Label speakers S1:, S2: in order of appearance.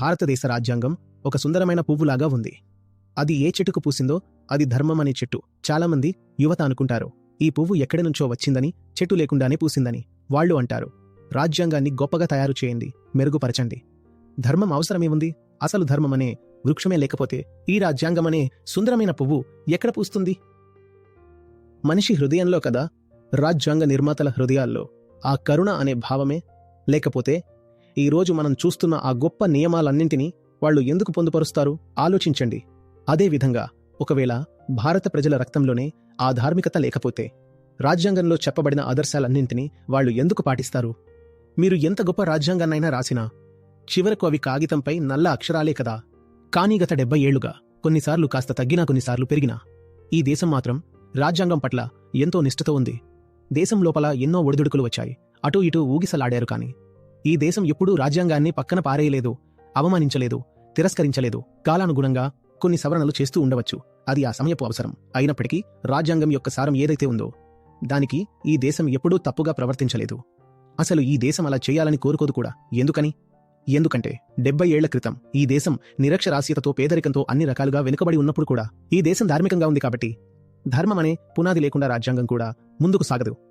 S1: భారతదేశ రాజ్యాంగం ఒక సుందరమైన పువ్వులాగా ఉంది. అది ఏ చెట్టుకు పూసిందో అది ధర్మం అనే చెట్టు. చాలామంది యువత అనుకుంటారు ఈ పువ్వు ఎక్కడి నుంచో వచ్చిందని చెట్టు లేకుండానే పూసిందని వాళ్ళు అంటారు. రాజ్యాంగాన్ని గొప్పగా తయారు చేయండి మెరుగుపరచండి. ధర్మం అవసరమేముంది? అసలు ధర్మమనే వృక్షమే లేకపోతే ఈ రాజ్యాంగమనే సుందరమైన పువ్వు ఎక్కడ పూస్తుంది? మనిషి హృదయంలో కదా రాజ్యాంగ నిర్మాతల హృదయాల్లో ఆ కరుణ అనే భావమే? లేకపోతే ఈ రోజు మనం చూస్తున్న ఆ గొప్ప నియమాలన్నింటినీ వాళ్ళు ఎందుకు పొందుపరుస్తారు? ఆలోచించండి. అదేవిధంగా ఒకవేళ భారత ప్రజల రక్తంలోనే ఆ ధార్మికత లేకపోతే రాజ్యాంగంలో చెప్పబడిన ఆదర్శాలన్నింటినీ వాళ్ళు ఎందుకు పాటిస్తారు? మీరు ఎంత గొప్ప రాజ్యాంగాన్నైనా రాసినా చివరకు అవి కాగితంపై నల్ల అక్షరాలే కదా. కానీ గత డెబ్బై ఏళ్ళుగా కొన్నిసార్లు కాస్త తగ్గినా కొన్నిసార్లు పెరిగినా ఈ దేశం మాత్రం రాజ్యాంగం పట్ల ఎంతో నిష్ఠతో ఉంది. దేశం లోపల ఎన్నో ఒడిదుడుకులు వచ్చాయి. అటూ ఇటూ ఊగిసలాడారు కాని ఈ దేశం ఎప్పుడూ రాజ్యాంగాన్ని పక్కన పారేయలేదు అవమానించలేదు తిరస్కరించలేదు. కాలానుగుణంగా కొన్ని సవరణలు చేస్తూ ఉండవచ్చు. అది ఆ సమయపు అవసరం. అయినప్పటికీ రాజ్యాంగం యొక్క సారం ఏదైతే ఉందో దానికి ఈ దేశం ఎప్పుడూ తప్పుగా ప్రవర్తించలేదు. అసలు ఈ దేశం అలా చేయాలని కోరుకోదు కూడా. ఎందుకని? ఎందుకంటే డెబ్బై ఏళ్ళ క్రితం ఈ దేశం నిరక్షరాస్యతతో పేదరికంతో అన్ని రకాలుగా వెనుకబడి ఉన్నప్పుడు కూడా ఈ దేశం ధార్మికంగా ఉంది కాబట్టి ధర్మం అనే పునాది లేకుండా రాజ్యాంగం కూడా ముందుకు సాగదు.